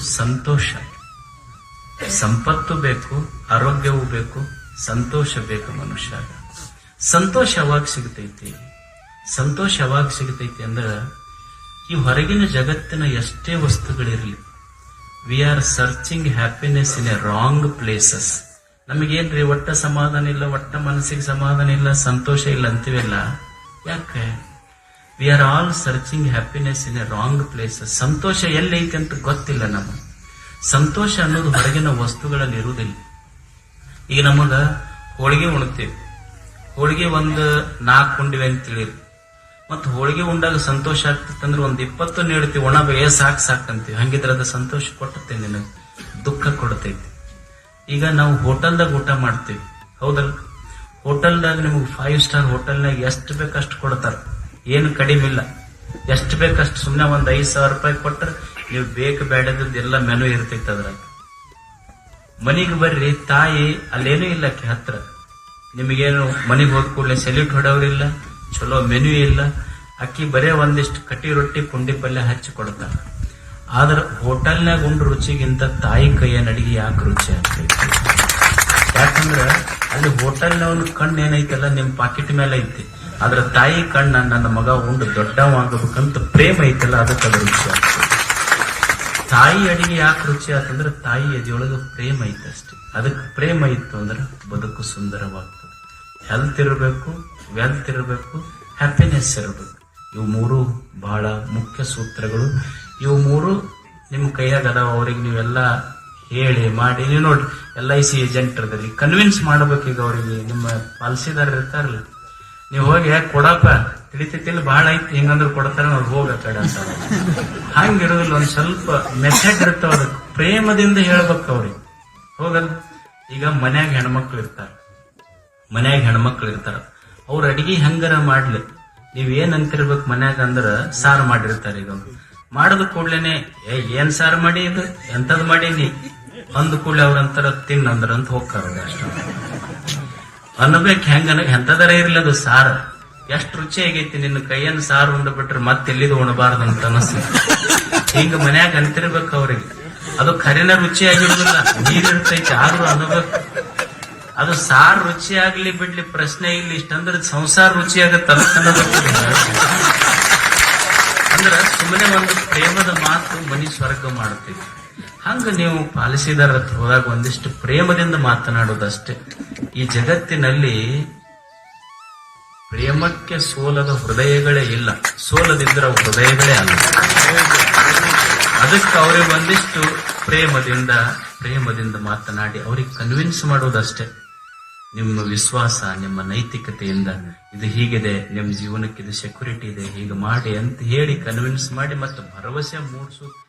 ಸಂತೋಷ. ಸಂಪತ್ತು ಬೇಕು, ಆರೋಗ್ಯವೂ ಬೇಕು, ಸಂತೋಷ ಬೇಕು ಮನುಷ್ಯ. ಸಂತೋಷ ಯಾವಾಗ ಸಿಗತೈತಿ? ಸಂತೋಷ ಯಾವಾಗ ಸಿಗತೈತಿ ಅಂದ್ರ ಈ ಹೊರಗಿನ ಜಗತ್ತಿನ ಎಷ್ಟೇ ವಸ್ತುಗಳಿರಲಿ we are searching happiness in a wrong places ನಮಗೇನ್ರಿ, ಒಟ್ಟ ಸಮಾಧಾನ ಇಲ್ಲ, ಒಟ್ಟ ಮನಸ್ಸಿಗೆ ಸಮಾಧಾನ ಇಲ್ಲ, ಸಂತೋಷ ಇಲ್ಲ ಅಂತೀವಲ್ಲ? ಯಾಕೆ? We are all searching happiness in a wrong place ಸಂತೋಷ ಎಲ್ಲೈತೆ ಅಂತ ಗೊತ್ತಿಲ್ಲ ನಮಗೆ. ಸಂತೋಷ ಅನ್ನೋದು ಹೊರಗಿನ ವಸ್ತುಗಳಲ್ಲಿ ಇರುವುದಿಲ್ಲ. ಈಗ ನಮಗ ಹೋಳಿಗೆ ಉಣ್ತೀವಿ. ಹೋಳಿಗೆ ಒಂದು ನಾಲ್ಕು ಉಂಡಿವೆ ಅಂತ ತಿಳಿರಿ. ಮತ್ತು ಹೋಳಿಗೆ ಉಂಡಾಗ ಸಂತೋಷ ಆಗ್ತಿತ್ತಂದ್ರೆ ಒಂದು ಇಪ್ಪತ್ತು ನೀಡ್ತೀವಿ ಒಣ ಬೇಯ ಸಾಕು ಸಾಕಂತೀವಿ ಹಂಗಿದ್ರೆ ಅದು ಸಂತೋಷ ಕೊಟ್ಟತೆ ನಿನಗೆ. ದುಃಖ ಕೊಡತೈತಿ. ಈಗ ನಾವು ಹೋಟೆಲ್ದಾಗ ಊಟ ಮಾಡ್ತೀವಿ. ಹೌದಲ್ ಹೋಟೆಲ್ದಾಗ ನಿಮಗೆ ಫೈವ್ ಸ್ಟಾರ್ ಹೋಟೆಲ್ನಾಗ ಎಷ್ಟು ಬೇಕಷ್ಟು ಕೊಡ್ತಾರ? ಏನು ಕಡಿಮೆ ಇಲ್ಲ. ಎಷ್ಟು ಬೇಕಷ್ಟು ಸುಮ್ಮನೆ ಒಂದು ಐದು ಸಾವಿರ ರೂಪಾಯಿ ಕೊಟ್ಟರೆ ನೀವು ಬೇಕು ಬೇಡದ್ದು ಎಲ್ಲ ಮೆನು ಇರ್ತೈತೆ ಅದ್ರಾಗ ಮನಿಗೆ ಬರ್ರಿ, ತಾಯಿ ಅಲ್ಲೇನೂ ಇಲ್ಲ ಹತ್ರ. ನಿಮಗೇನು ಮನೆಗೆ ಹೋದ ಕೂಡಲೇ ಸೆಲ್ಯೂಟ್ ಹೊಡೋರಿಲ್ಲ, ಚಲೋ ಮೆನು ಇಲ್ಲ. ಅಕ್ಕಿ ಬರೇ ಒಂದಿಷ್ಟು ಕಟ್ಟಿ ರೊಟ್ಟಿ ಪುಂಡಿ ಪಲ್ಯ ಹಚ್ಚಿ ಕೊಡ್ತಾರೆ ಆದ್ರೆ ಹೋಟೆಲ್ನಾಗ ಉಂಡ್ ರುಚಿಗಿಂತ ತಾಯಿ ಕೈಯ ಅಡಿಗೆ ಯಾಕೆ ರುಚಿ ಆಗ್ತೈತಿ? ಯಾಕಂದ್ರೆ ಅಲ್ಲಿ ಹೋಟೆಲ್ನವನು ಕಣ್ಣು ಏನೈತಲ್ಲ ನಿಮ್ಮ ಪಾಕೆಟ್ ಮೇಲೆ ಐತಿ ಆದ್ರ ತಾಯಿ ಕಣ್ಣ ನನ್ನ ಮಗ ಉಂಡು ದೊಡ್ಡವಾಗಬೇಕಂತ ಪ್ರೇಮ ಐತಲ್ಲ, ಅದಕ್ಕೆ ಅದು ರುಚಿ ಆಗ್ತದೆ. ತಾಯಿ ಅಡಿಗೆ ಯಾಕೆ ರುಚಿ ಆತಂದ್ರೆ ತಾಯಿ ಎದೆಯೊಳಗೆ ಪ್ರೇಮ ಐತೆ ಅಷ್ಟೇ. ಅದಕ್ಕೆ ಪ್ರೇಮ ಇತ್ತು ಅಂದ್ರೆ ಬದುಕು ಸುಂದರವಾಗ್ತದೆ. ಹೆಲ್ತ್ ಇರಬೇಕು ವೆಲ್ತ್ ಇರಬೇಕು ಹ್ಯಾಪಿನೆಸ್ ಇರಬೇಕು. ಇವು ಮೂರು ಬಹಳ ಮುಖ್ಯ ಸೂತ್ರಗಳು. ಇವು ಮೂರು ನಿಮ್ಮ ಕೈಯಾಗ ಅದಾವ, ಅವ್ರಿಗೆ ನೀವೆಲ್ಲ ಹೇಳಿ, ಮಾಡಿ. ನೀವು ನೋಡ್ರಿ ಎಲ್ ಐ ಸಿ ಏಜೆಂಟ್ರದಲ್ಲಿ ಕನ್ವಿನ್ಸ್ ಮಾಡ್ಬೇಕೀಗ ಅವರಿಗೆ. ನಿಮ್ಮ ಪಾಲಿಸಿದಾರ ಇರ್ತಾರಲ್ಲ. ನೀವು ಹೋಗಿ ಯಾಕೆ ಕೊಡಪ್ಪ? ತಿಳಿತೈತಿಲ್ಲ ಬಹಳ ಐತಿ ಹೆಂಗಂದ್ರೆ ಕೊಡ್ತಾರೆ ಅವ್ರು ಹೋಗ ಕಡೆ ಅಂತಾರ ಹಂಗಿರೋದಿಲ್ಲ, ಒಂದ್ ಸ್ವಲ್ಪ ಮೆಥಡ್ ಅದಕ್ಕೆ ಪ್ರೇಮದಿಂದ ಹೇಳ್ಬೇಕು ಅವ್ರಿಗೆ. ಹೋಗಲ್ಲ. ಈಗ ಮನ್ಯಾಗ ಹೆಣ್ಮಕ್ಳು ಇರ್ತಾರ. ಮನ್ಯಾಗ ಹೆಣ್ಮಕ್ಳು ಇರ್ತಾರ. ಅವ್ರ ಅಡಿಗೆ ಹೆಂಗಾರ ಮಾಡ್ಲಿ. ನೀವ್ ಏನ್ ಅಂತಿರ್ಬೇಕು ಮನ್ಯಾಗ ಅಂದ್ರ ಸಾರು ಮಾಡಿರ್ತಾರ ಈಗ. ಮಾಡದ ಕೂಡ್ಲೇನೆ, ಏ, ಏನ್ ಸಾರು ಮಾಡಿ ಇದು ಎಂತದ್ ಮಾಡೀನಿ ಅಂದ ಕೂಡಲೇ ಅವ್ರಂತಾರ ತಿನ್ ಅಂದ್ರ ಅಂತ ಹೋಗ್ತಾರ ಅಷ್ಟೇ. ಅನ್ಬೇಕು ಹೆಂಗ ಎಂತದರ ಇರ್ಲಿ ಅದು ಸಾರ. ಎಷ್ಟು ರುಚಿ ಆಗೈತಿ ನಿನ್ನ ಕೈಯನ್ನು ಸಾರು ಉಂಡು ಬಿಟ್ರೆ ಮತ್ತೆ ಎಲ್ಲಿದು ಉಣಬಾರದು ಅಂತ ಅನಸ್ತು ಹಿಂಗ ಮನ್ಯಾಗ ಅಂತಿರ್ಬೇಕು ಅವ್ರಿಗೆ. ಅದು ಕರಿನ ರುಚಿ ಆಗಿರುದಿಲ್ಲ ನೀರಿರ್ತೈತಿ ಆದ್ರೂ ಅನ್ಬೇಕು ಅದು ಸಾರು ರುಚಿ ಆಗ್ಲಿ ಬಿಡ್ಲಿ ಪ್ರಶ್ನೆ ಇಲ್ಲಿ, ಇಷ್ಟಂದ್ರೆ ಸಂಸಾರ ರುಚಿ ಆಗತ್ತ ಅಂದ್ರ ಸುಮ್ಮನೆ ಒಂದು ಪ್ರೇಮದ ಮಾತು ಮನಿ ಸ್ವರ್ಗ ಮಾಡುತ್ತೆ. ಹಂಗ ನೀವು ಪಾಲಿಸಿದಾರ ಹೋದಾಗ ಒಂದಿಷ್ಟು ಪ್ರೇಮದಿಂದ ಮಾತನಾಡೋದಷ್ಟೇ. ಈ ಜಗತ್ತಿನಲ್ಲಿ ಪ್ರೇಮಕ್ಕೆ ಸೋಲದ ಹೃದಯಗಳೇ ಇಲ್ಲ. ಸೋಲದಿದ್ರ ಹೃದಯಗಳೇ ಅಲ್ಲ. ಅದಕ್ಕೆ ಅವರಿಗೆ ಒಂದಿಷ್ಟು ಪ್ರೇಮದಿಂದ ಪ್ರೇಮದಿಂದ ಮಾತನಾಡಿ ಅವ್ರಿಗೆ ಕನ್ವಿನ್ಸ್ ಮಾಡೋದಷ್ಟೇ ನಿಮ್ಮ ವಿಶ್ವಾಸ, ನಿಮ್ಮ ನೈತಿಕತೆಯಿಂದ ಇದು ಹೀಗಿದೆ, ನಿಮ್ಮ ಜೀವನಕ್ಕೆ ಇದು ಸೆಕ್ಯೂರಿಟಿ ಇದೆ, ಹೀಗೆ ಮಾಡಿ ಅಂತ ಹೇಳಿ ಕನ್ವಿನ್ಸ್ ಮಾಡಿ ಮತ್ತು ಭರವಸೆ ಮೂಡಿಸೋದು